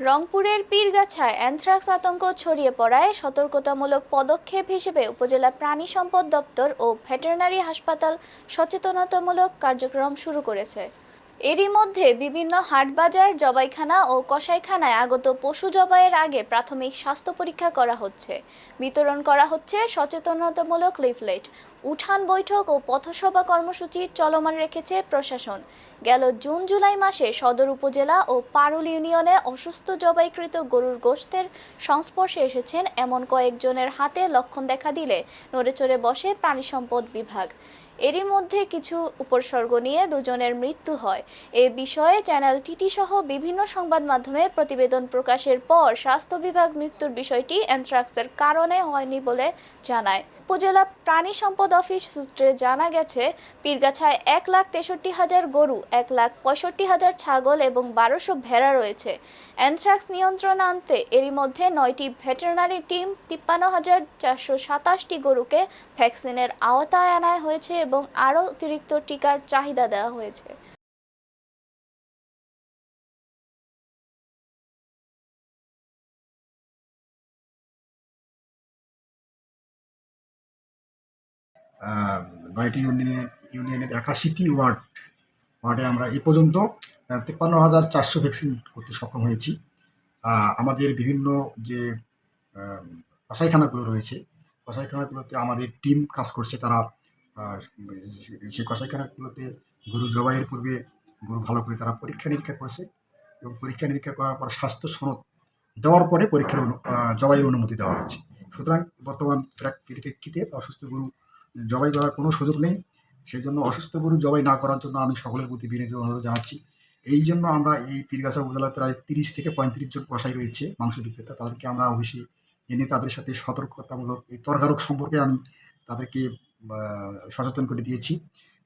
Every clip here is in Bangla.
রংপুরের পীরগাছায় অ্যানথ্রাক্স আতঙ্ক ছড়িয়ে পড়ায় সতর্কতামূলক পদক্ষেপ হিসেবে উপজেলা প্রাণী সম্পদ দপ্তর ও ভেটেরিনারি হাসপাতাল সচেতনতামূলক কার্যক্রম শুরু করেছে। এরই মধ্যে বিভিন্ন হাটবাজার, জবাইখানা ও কসাইখানায় আগত পশু জবাইয়ের আগে প্রাথমিক স্বাস্থ্য পরীক্ষা করা হচ্ছে। বিতরণ করা হচ্ছে সচেতনতামূলক লিফলেট। উঠান বৈঠক ও পথসভা কর্মসূচি চলমান রেখেছে প্রশাসন। গেল জুন জুলাই মাসে সদর উপজেলা ও পারুল ইউনিয়নে অসুস্থ জবাইকৃত গরুর গোশতের সংস্পর্শে এসেছেন এমন কয়েকজনের হাতে লক্ষণ দেখা দিলে নড়েচড়ে বসে প্রাণী সম্পদ বিভাগ। এরই মধ্যে কিছু উপসর্গ নিয়ে দুজনের মৃত্যু হয়। এ বিষয়ে চ্যানেল টিটি সহ বিভিন্ন সংবাদ মাধ্যমে প্রতিবেদন প্রকাশের পর স্বাস্থ্য বিভাগ মৃত্যুর বিষয়টি অ্যানথ্রাক্সের কারণে হয়নি বলে জানায়। উপজেলা প্রাণী সম্পদ অফিস সূত্রে জানা গেছে, পীরগাছায় এক লাখ তেষট্টি হাজার গরু, এক লাখ পঁয়ষট্টি হাজার ছাগল এবং বারোশো ভেড়া রয়েছে। অ্যানথ্রাক্স নিয়ন্ত্রণ আনতে এরই মধ্যে নয়টি ভেটেরিনারি টিম, তিপ্পান্ন হাজার চারশো সাতাশটি গরুকে ভ্যাকসিনের আওতায় আনা হয়েছে এবং আরও অতিরিক্ত টিকার চাহিদা দেওয়া হয়েছে। নয়টি ইউনিয়নের ইউনিয়নের একাশিটি ওয়ার্ড, ওয়ার্ডে আমরা এ পর্যন্ত তিপ্পান্ন হাজার চারশো ভ্যাকসিন করতে সক্ষম হয়েছি। আমাদের বিভিন্ন যে কসাইখানাগুলো রয়েছে, কসাইখানাগুলোতে আমাদের টিম কাজ করছে, তারা সেই কসাইখানাগুলোতে গরু জবাইয়ের পূর্বে গরু ভালো করে তারা পরীক্ষা নিরীক্ষা করছে এবং পরীক্ষা নিরীক্ষা করার পর স্বাস্থ্য সনদ দেওয়ার পরে পরীক্ষার জবাইয়ের অনুমতি দেওয়া হচ্ছে সুতরাং বর্তমান প্রেক- পরিপ্রেক্ষিতে অসুস্থ গরু জবাই করার কোনো সুযোগ নেই। সেই জন্য অসুস্থ গরু জবাই না করার জন্য আমি সকলের প্রতি বিনীত অনুরোধ জানাচ্ছি। এই জন্য আমরা এই পীরগাছা উপজেলায় প্রায় তিরিশ থেকে পঁয়ত্রিশ জন কসাই রয়েছে, মাংস বিক্রেতা। তাদেরকে আমরা অবশ্যই এনে তাদের সাথে সতর্কতামূলক এই তর্কারক সম্পর্কে আমি তাদেরকে সচেতন করে দিয়েছি।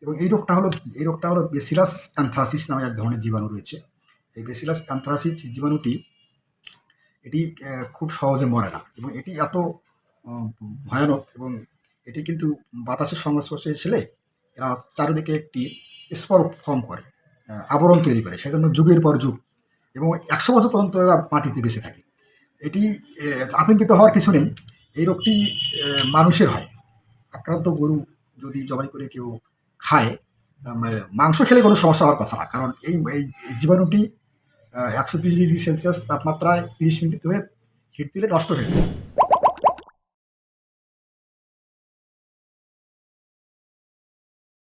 এবং এই রোগটা হলো? এই রোগটা হলো বেসিলাস অ্যান্থ্রাসিস নামে এক ধরনের জীবাণু রয়েছে। এই বেসিলাস অ্যান্থ্রাসিস জীবাণুটি এটি খুব সহজে মরে না এবং এটি এত ভয়ানক এবং এটি কিন্তু বাতাসের সংস্পর্শে ছেলে এরা চারিদিকে একটি স্পর ফর্ম করে আবরণ তৈরি করে সেই জন্য যুগের পর যুগ এবং একশো বছর পর্যন্ত এরা মাটিতে বেঁচে থাকে। এটি আতঙ্কিত হওয়ার কিছু নেই। এই রোগটি মানুষের হয়। আক্রান্ত গরু যদি জবাই করে কেউ খায় আম, মাংস খেলে কোনো সমস্যা হওয়ার কথা না। কারণ এই এই জীবাণুটি একশো ডিগ্রি সেলসিয়াস তাপমাত্রায় তিরিশ মিনিট ধরে হিট দিলে নষ্ট হয়ে যায়।